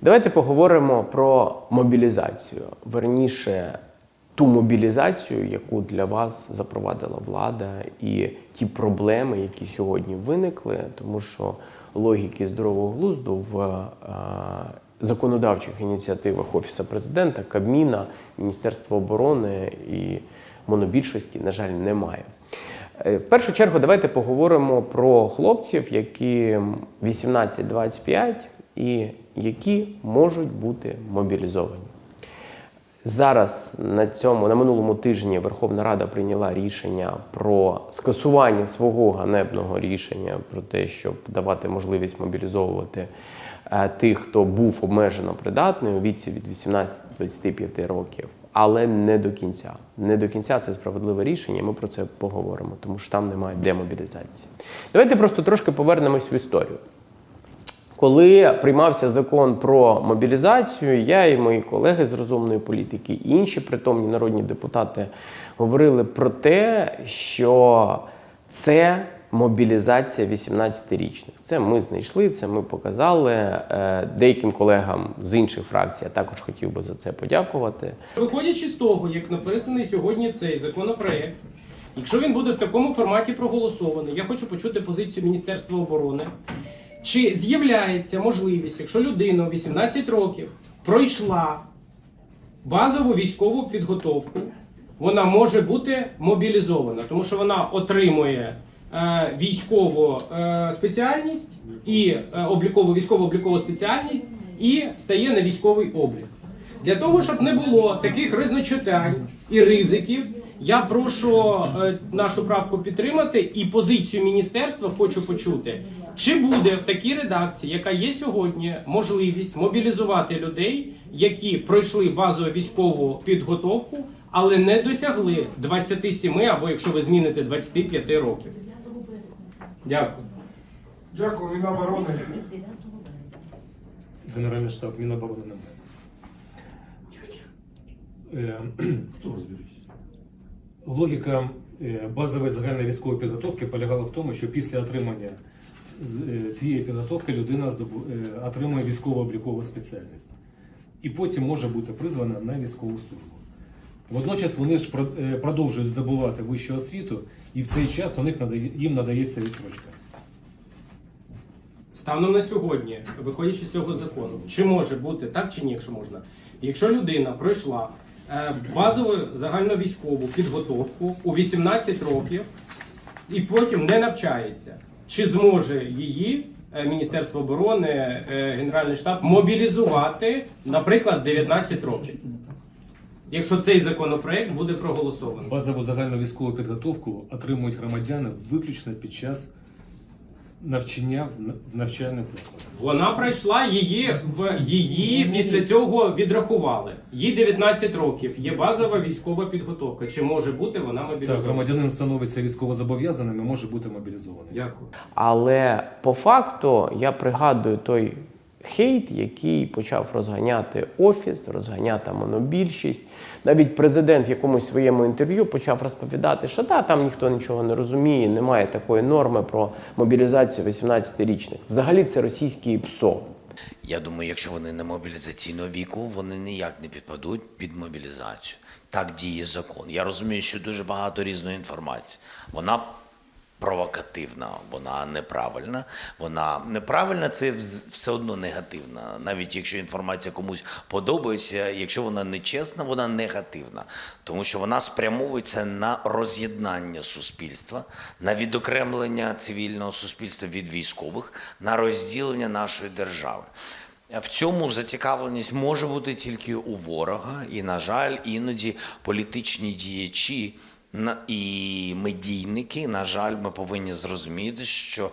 Давайте поговоримо про мобілізацію. Верніше, ту мобілізацію, яку для вас запровадила влада, і ті проблеми, які сьогодні виникли, тому що логіки здорового глузду в е, законодавчих ініціативах Офісу президента, Кабміна, Міністерства оборони і монобільшості, на жаль, немає. Е, В першу чергу, давайте поговоримо про хлопців, які 18-25 і які можуть бути мобілізовані. Зараз на цьому на минулому тижні Верховна Рада прийняла рішення про скасування свого ганебного рішення про те, щоб давати можливість мобілізовувати е, тих, хто був обмежено придатний у віці від 18 до 25 років. Але не до кінця. Не до кінця це справедливе рішення. Ми про це поговоримо, тому що там немає демобілізації. Давайте просто трошки повернемось в історію. Коли приймався закон про мобілізацію, я і мої колеги з розумної політики, і інші притомні народні депутати говорили про те, що це мобілізація 18-річних. Це ми знайшли, це ми показали. Е, Деяким колегам з інших фракцій я також хотів би за це подякувати. Виходячи з того, як написаний сьогодні цей законопроект, якщо він буде в такому форматі проголосований, я хочу почути позицію Міністерства оборони. Чи з'являється можливість, якщо людина 18 років пройшла базову військову підготовку, вона може бути мобілізована, тому що вона отримує е, військову е, спеціальність і е, облікову військово-облікову спеціальність і стає на військовий облік. Для того, щоб не було таких різночитань і ризиків, я прошу е, нашу правку підтримати і позицію міністерства хочу почути. Чи буде в такій редакції, яка є сьогодні, можливість мобілізувати людей, які пройшли базову військову підготовку, але не досягли 27 або якщо ви зміните 25 років? Дякую. Дякую, Міноборони. Генеральний штаб Міноборони немає. Е, Хто розберусь? Логіка е, базової загальної військової підготовки полягала в тому, що після отримання з- е, цієї підготовки людина е, отримує військово-облікову спеціальність. І потім може бути призвана на військову службу. Водночас вони ж е, продовжують здобувати вищу освіту, і в цей час у них надає, їм надається відсрочка. Станом на сьогодні, виходячи з цього закону, чи може бути так чи ні, якщо можна, якщо людина пройшла базову загальновійськову підготовку у 18 років і потім не навчається, чи зможе її е, Міністерство оборони, е, Генеральний штаб мобілізувати, наприклад, 19 років, якщо цей законопроект буде проголосований? Базову загальну військову підготовку отримують громадяни виключно під час навчання в на- в навчальних закладах. Вона пройшла її в її після цього відрахували. Їй 19 років. Є базова військова підготовка. Чи може бути вона Так, мобілізована? громадянин становиться військовозобов'язаним і може бути мобілізований. Дякую. Але по факту я пригадую той хейт, який почав розганяти офіс, розганяти монобільшість. Навіть президент в якомусь своєму інтерв'ю почав розповідати, що та, там ніхто нічого не розуміє, немає такої норми про мобілізацію 18-річних. Взагалі це російський ПСО. Я думаю, якщо вони не мобілізаційного віку, вони ніяк не підпадуть під мобілізацію. Так діє закон. Я розумію, що дуже багато різної інформації. Вона провокативна, вона неправильна. Вона неправильна, це все одно негативна. Навіть якщо інформація комусь подобається, якщо вона нечесна, вона негативна, тому що вона спрямовується на роз'єднання суспільства, на відокремлення цивільного суспільства від військових, на розділення нашої держави. В цьому зацікавленість може бути тільки у ворога, і, на жаль, іноді політичні діячі і медійники, на жаль, ми повинні зрозуміти, що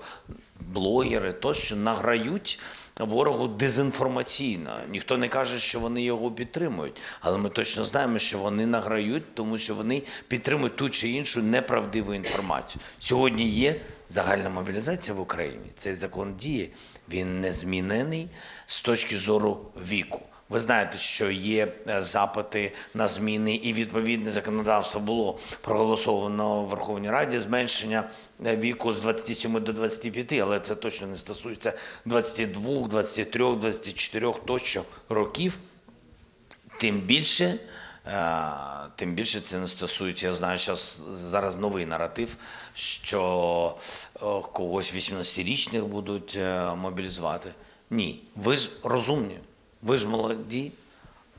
блогери тощо награють ворогу дезінформаційно. Ніхто не каже, що вони його підтримують, але ми точно знаємо, що вони награють, тому що вони підтримують ту чи іншу неправдиву інформацію. Сьогодні є загальна мобілізація в Україні. Цей закон діє. Він не змінений з точки зору віку. Ви знаєте, що є е, запити на зміни, і відповідне законодавство було проголосовано в Верховній Раді зменшення е, віку з 27 до 25, але це точно не стосується 22, 23, 24 тощо років. Тим більше, е, тим більше це не стосується. Я знаю, зараз зараз новий наратив, що когось 18-річних будуть мобілізувати. Ні, ви ж розумні, ви ж молоді.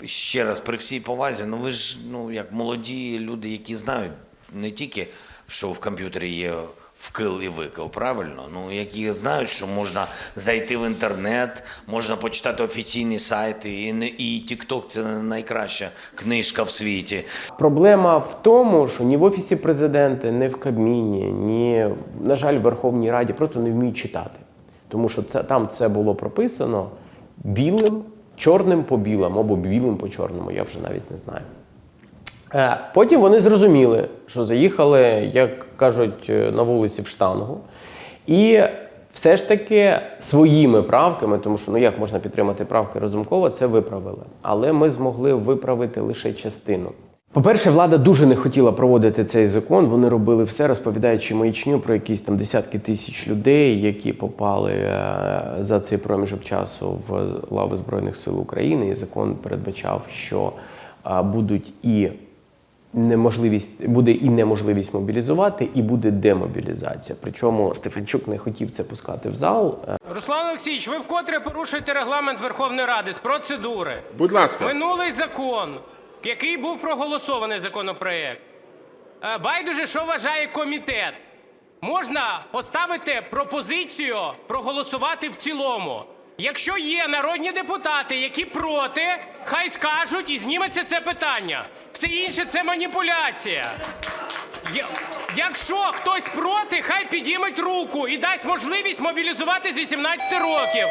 Ще раз, при всій повазі, ну ви ж ну як молоді люди, які знають не тільки, що в комп'ютері є вкил і викил, правильно? Ну які знають, що можна зайти в інтернет, можна почитати офіційні сайти, і не і TikTok – це найкраща книжка в світі. Проблема в тому, що ні в офісі президента, ні в Кабміні, ні, на жаль, в Верховній Раді просто не вміють читати. Тому що це там це було прописано білим, чорним по білому або білим по чорному, я вже навіть не знаю. Е, Потім вони зрозуміли, що заїхали, як кажуть, е, на вулиці в штангу. І все ж таки своїми правками, тому що ну як можна підтримати правки Разумкова, це виправили. Але ми змогли виправити лише частину. По-перше, влада дуже не хотіла проводити цей закон. Вони робили все, розповідаючи маячню про якісь там десятки тисяч людей, які попали е, за цей проміжок часу в лави Збройних сил України. І закон передбачав, що е, будуть і неможливість буде і неможливість мобілізувати, і буде демобілізація. Причому Стефанчук не хотів це пускати в зал. Е, Руслан Олексійович, ви вкотре порушуєте регламент Верховної Ради з процедури. Будь ласка. Минулий закон, який був проголосований законопроект. Е, Байдуже, що вважає комітет. Можна поставити пропозицію проголосувати в цілому. Якщо є народні депутати, які проти, хай скажуть і зніметься це питання. Все інше це маніпуляція. Якщо хтось проти, хай підійметь руку і дасть можливість мобілізувати з 18 років.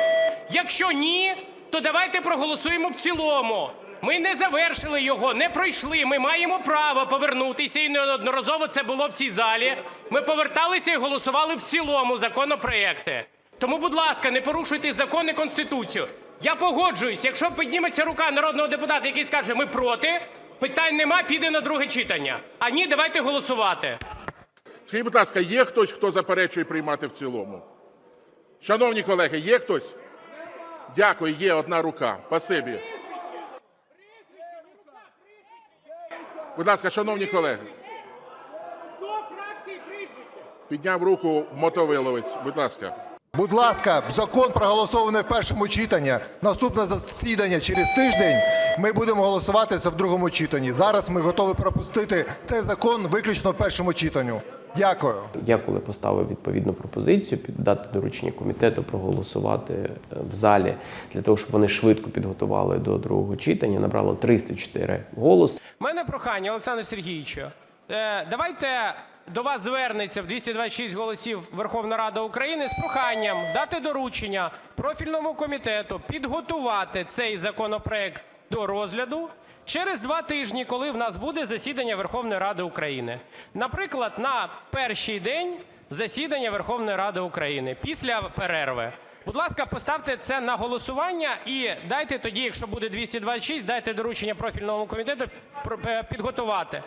Якщо ні, то давайте проголосуємо в цілому. Ми не завершили його, не пройшли. Ми маємо право повернутися, і неодноразово це було в цій залі. Ми поверталися і голосували в цілому законопроекти. Тому, будь ласка, не порушуйте закон і конституцію. Я погоджуюсь, якщо підніметься рука народного депутата, який скаже, ми проти, питань нема, піде на друге читання. А ні, давайте голосувати. Скажіть, будь ласка, є хтось, хто заперечує приймати в цілому? Шановні колеги, є хтось? Дякую, є одна рука. Спасибі. Будь ласка, шановні колеги. Підняв руку мотовиловець. Будь ласка. Будь ласка, закон проголосований в першому читанні. Наступне засідання через тиждень. Ми будемо голосувати це в другому читанні. Зараз ми готові пропустити цей закон виключно в першому читанні. Дякую. Я коли поставив відповідну пропозицію, дати доручення комітету проголосувати е, в залі для того, щоб вони швидко підготували до другого читання, набрало 304 голоси. У мене прохання, Олександр Сергійовичу. Е, давайте до вас звернеться в 226 голосів Верховна Рада України з проханням дати доручення профільному комітету підготувати цей законопроект до розгляду через два тижні, коли в нас буде засідання Верховної Ради України. Наприклад, на перший день засідання Верховної Ради України після перерви. Будь ласка, поставте це на голосування і дайте тоді, якщо буде 226, дайте доручення профільному комітету е, підготувати.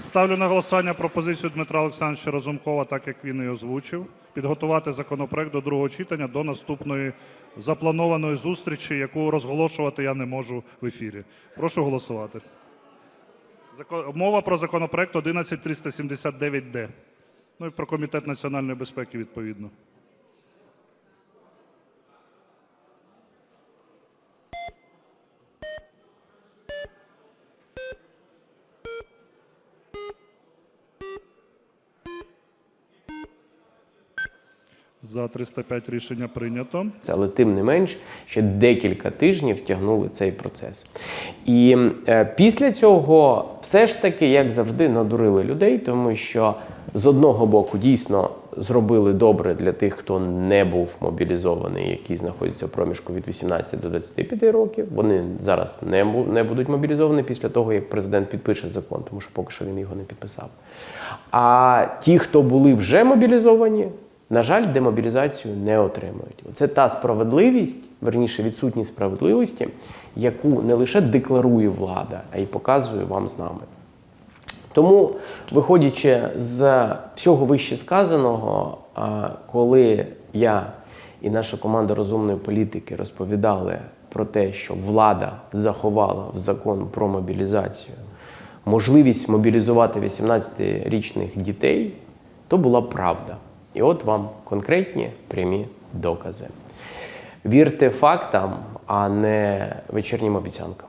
Ставлю на голосування пропозицію Дмитра Олександровича Разумкова, так як він і озвучив, підготувати законопроект до другого читання до наступної запланованої зустрічі, яку розголошувати я не можу в ефірі. Прошу голосувати. Мова про законопроект 11379-д. Ну і про Комітет національної безпеки відповідно. За 305 рішення прийнято. Але тим не менш ще декілька тижнів тягнули цей процес. І е, після цього все ж таки, як завжди, надурили людей, тому що з одного боку дійсно зробили добре для тих, хто не був мобілізований, який знаходиться в проміжку від 18 до 25 років. Вони зараз не, не будуть мобілізовані після того, як президент підпише закон, тому що поки що він його не підписав. А ті, хто були вже мобілізовані, на жаль, демобілізацію не отримують. Це та справедливість, верніше відсутність справедливості, яку не лише декларує влада, а й показує вам з нами. Тому, виходячи з всього вище сказаного, коли я і наша команда розумної політики розповідали про те, що влада заховала в закон про мобілізацію можливість мобілізувати 18-річних дітей, то була правда. І от вам конкретні прямі докази. Вірте фактам, а не вечірнім обіцянкам.